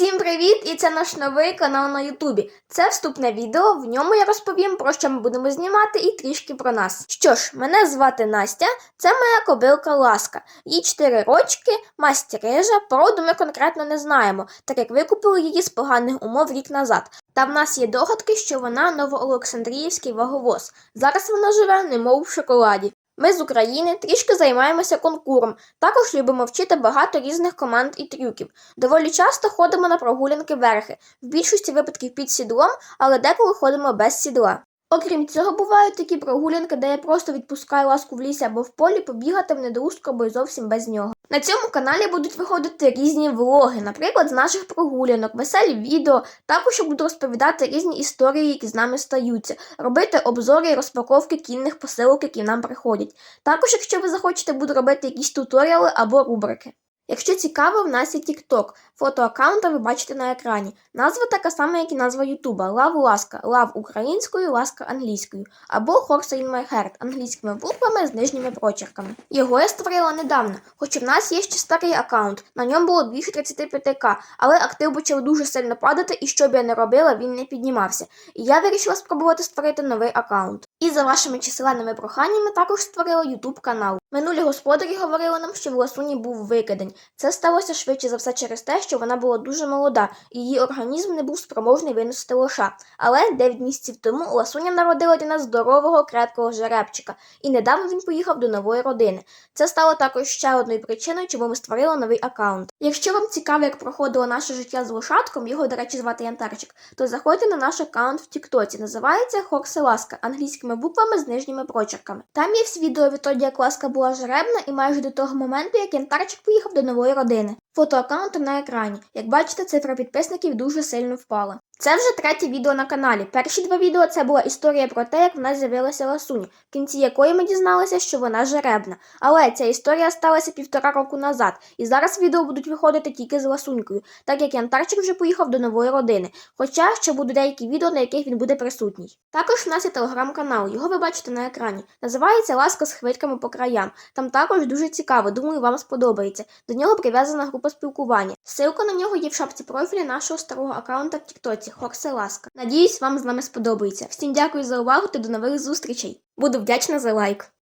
Всім привіт! І це наш новий канал на Ютубі. Це вступне відео. В ньому я розповім про що ми будемо знімати і трішки про нас. Що ж, мене звати Настя, це моя кобилка Ласка. Їй 4 рочки, масті рижа, породу ми конкретно не знаємо, так як викупили її з поганих умов рік назад. Та в нас є догадки, що вона новоолександріївський ваговоз. Зараз вона живе, немов в шоколаді. Ми з України трішки займаємося конкуром. Також любимо вчити багато різних команд і трюків. Доволі часто ходимо на прогулянки верхи, в більшості випадків під сідлом, але деколи ходимо без сідла. Окрім цього, бувають такі прогулянки, де я просто відпускаю ласку в лісі або в полі побігати в недоустку або й зовсім без нього. На цьому каналі будуть виходити різні влоги, наприклад, з наших прогулянок, веселі відео. Також буду розповідати різні історії, які з нами стаються, робити обзори і розпаковки кінних посилок, які нам приходять. Також, якщо ви захочете, буду робити якісь туторіали або рубрики. Якщо цікаво, в нас є TikTok. Фото аккаунта ви бачите на екрані. Назва така сама, як і назва Ютуба. Лав Ласка. Лав українською, ласка англійською. Або Horse in my heart англійськими буквами з нижніми прочерками. Його я створила недавно, хоч в нас є ще старий аккаунт. На ньому було більше 35к, але актив почав дуже сильно падати, і що б я не робила, він не піднімався. І я вирішила спробувати створити новий аккаунт. І за вашими численними проханнями також створила YouTube канал. Минулі господарі говорили нам, що в ласуні був викидень. Це сталося швидше за все через те, що вона була дуже молода, і її організм не був спроможний виносити лоша. Але 9 місяців тому ласуня народила для нас здорового, крепкого жеребчика, і недавно він поїхав до нової родини. Це стало також ще одною причиною, чому ми створили новий аккаунт. Якщо вам цікаво, як проходило наше життя з лошадком, його, до речі, звати Янтарчик, то заходьте на наш аккаунт в Тіктоці. Називається Хорсе Ласка англійськими буквами з нижніми прочерками. Там є всі відео відтоді, як ласка була жеребна, і майже до того моменту, як Янтарчик поїхав до нової родини. Фото аккаунту на екрані. Як бачите, цифра підписників дуже сильно впала. Це вже третє відео на каналі. Перші два відео це була історія про те, як в нас з'явилася ласуня, в кінці якої ми дізналися, що вона жеребна. Але ця історія сталася півтора року назад, і зараз відео будуть виходити тільки з ласунькою, так як Янтарчик вже поїхав до нової родини. Хоча ще будуть деякі відео, на яких він буде присутній. Також в нас є телеграм-канал, його ви бачите на екрані. Називається Ласка з хвильками по краям. Там також дуже цікаво, думаю, вам сподобається. До нього прив'язана група спілкування. Ссылка на нього є в шапці профілі нашого старого аккаунта в Тіктоці Хорсе Ласка. Надіюсь, вам з нами сподобається. Всім дякую за увагу та до нових зустрічей. Буду вдячна за лайк.